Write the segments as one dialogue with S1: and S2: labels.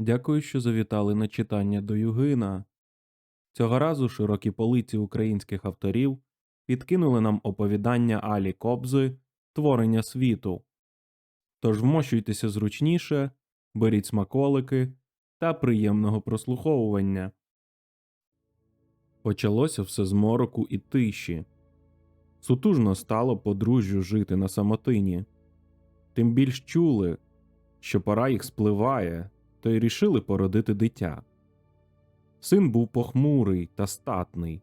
S1: Дякую, що завітали на читання до Югина. Цього разу широкі полиці українських авторів підкинули нам оповідання Алі Кобзи Творення світу. Тож вмощуйтеся зручніше, беріть смаколики та приємного прослуховування. Почалося все з мороку і тиші. Сутужно стало подружжю жити на самотині. Тим більш чули, що пора їх спливає, то й рішили породити дитя. Син був похмурий та статний.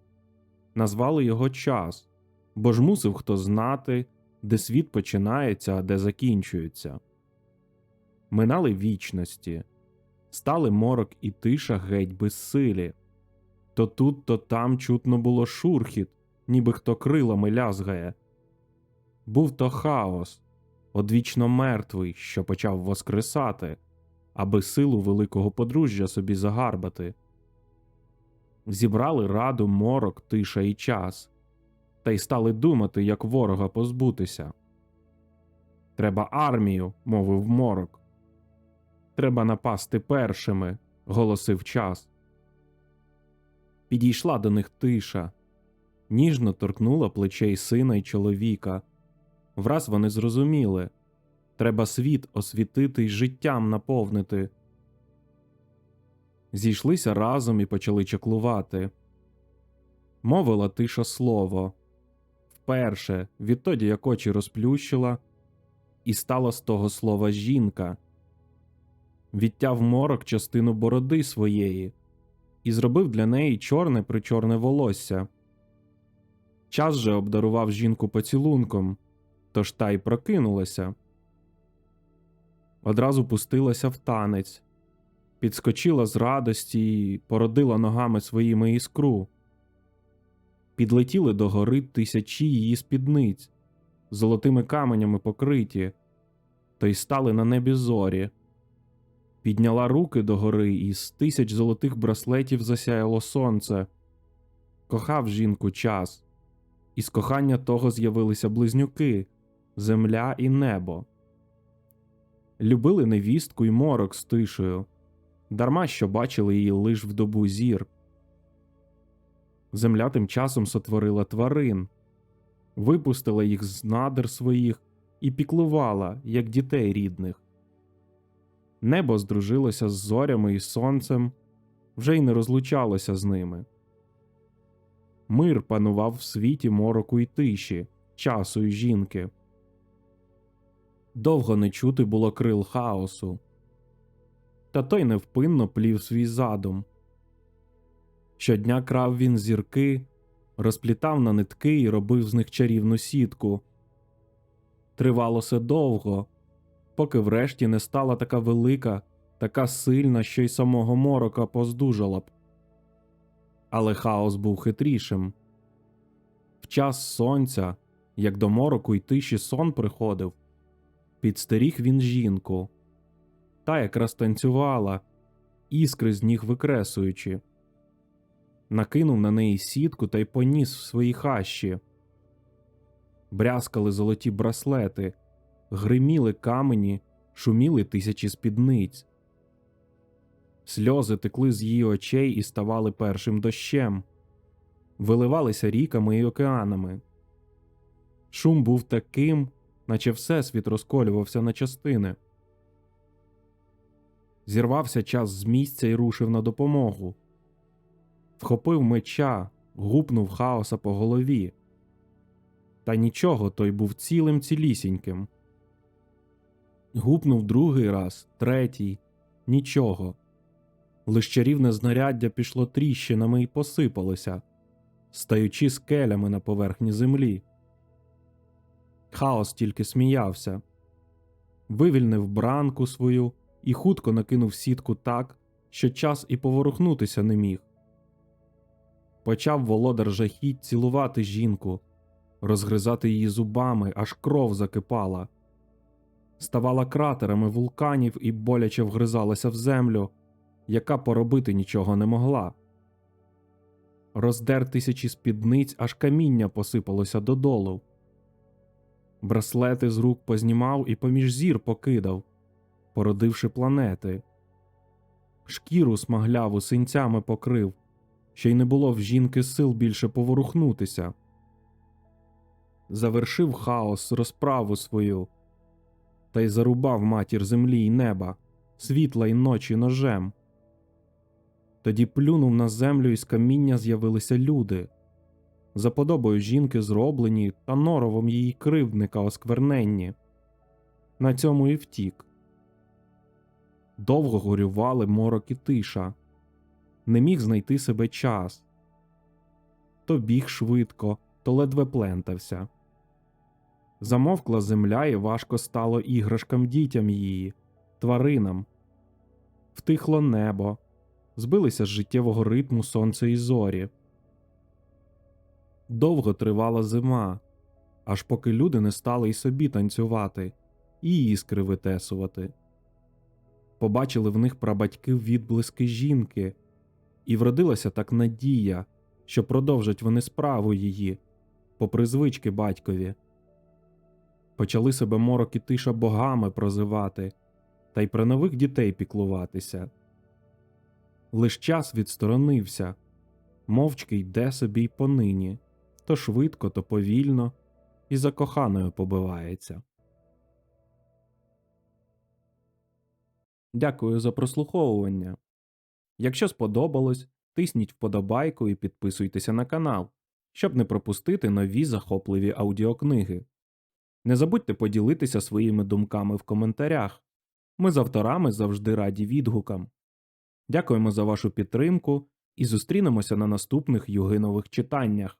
S1: Назвали його час, бо ж мусив хто знати, де світ починається, а де закінчується. Минали вічності, стали морок і тиша геть безсилі. То тут, то там чутно було шурхіт, ніби хто крилами лязгає. Був то хаос, одвічно мертвий, що почав воскресати, аби силу великого подружжя собі загарбати. Зібрали раду морок, тиша і час, та й стали думати, як ворога позбутися. Треба армію, мовив морок. Треба напасти першими, голосив час. Підійшла до них тиша, ніжно торкнула плечей сина й чоловіка. Враз вони зрозуміли треба світ освітити й життям наповнити. Зійшлися разом і почали чаклувати. Мовила тиша слово. Вперше, відтоді як очі розплющила, і стала з того слова жінка. Відтяв морок частину бороди своєї і зробив для неї чорне причорне волосся. Час же обдарував жінку поцілунком, тож та й прокинулася. Одразу пустилася в танець, підскочила з радості і породила ногами своїми іскру. Підлетіли до гори тисячі її спідниць, золотими каменями покриті, то й стали на небі зорі. Підняла руки до гори, і з тисяч золотих браслетів засяяло сонце. Кохав жінку час, і з кохання того з'явилися близнюки, земля і небо. Любили невістку й морок з тишею, дарма що бачили її лиш в добу зір. Земля тим часом сотворила тварин, випустила їх з надр своїх і піклувала, як дітей рідних. Небо здружилося з зорями і сонцем, вже й не розлучалося з ними. Мир панував в світі мороку й тиші, часу й жінки. Довго не чути було крил хаосу, та той невпинно плів свій задум. Щодня крав він зірки, розплітав на нитки і робив з них чарівну сітку. Тривало се довго, поки врешті не стала така велика, така сильна, що й самого морока поздужала б. Але хаос був хитрішим. В час сонця, як до мороку й тиші сон приходив, підстеріг він жінку, та якраз танцювала, іскри з ніг викресуючи. Накинув на неї сітку та й поніс в свої хащі. Брязкали золоті браслети, гриміли камені, шуміли тисячі спідниць. Сльози текли з її очей і ставали першим дощем, виливалися ріками і океанами. Шум був таким, наче всесвіт розколювався на частини. Зірвався час з місця і рушив на допомогу. Вхопив меча, гупнув хаоса по голові. Та нічого той був цілим цілісіньким. Гупнув другий раз, третій, нічого. Лиш чарівне знаряддя пішло тріщинами і посипалося, стаючи скелями на поверхні землі. Хаос тільки сміявся, вивільнив бранку свою і хутко накинув сітку так, що час і поворухнутися не міг. Почав володар жахіть цілувати жінку, розгризати її зубами, аж кров закипала, ставала кратерами вулканів і боляче вгризалася в землю, яка поробити нічого не могла. Роздер тисячі спідниць, аж каміння посипалося додолу. Браслети з рук познімав і поміж зір покидав, породивши планети. шкіру смагляву синцями покрив, що й не було в жінки сил більше поворухнутися. Завершив хаос розправу свою, та й зарубав матір землі й неба, світла й ночі ножем. Тоді плюнув на землю, і з каміння з'явилися люди, за подобою жінки зроблені та норовом її кривдника оскверненні. На цьому і втік. Довго горювали морок і тиша, не міг знайти себе час. То біг швидко, то ледве плентався. Замовкла земля, і важко стало іграшкам дітям її, тваринам. Втихло небо, збилися з життєвого ритму сонце і зорі. Довго тривала зима, аж поки люди не стали й собі танцювати, і іскри витесувати. Побачили в них прабатьки відблиски жінки, і вродилася так надія, що продовжать вони справу її, попри звички батькові. Почали себе морок і тиша богами прозивати, та й про нових дітей піклуватися. Лиш час відсторонився, мовчки йде собі й понині, то швидко, то повільно, і за коханою побивається. Дякую за прослуховування. Якщо сподобалось, тисніть вподобайку і підписуйтеся на канал, щоб не пропустити нові захопливі аудіокниги. Не забудьте поділитися своїми думками в коментарях. Ми з авторами завжди раді відгукам. Дякуємо за вашу підтримку і зустрінемося на наступних югинових читаннях.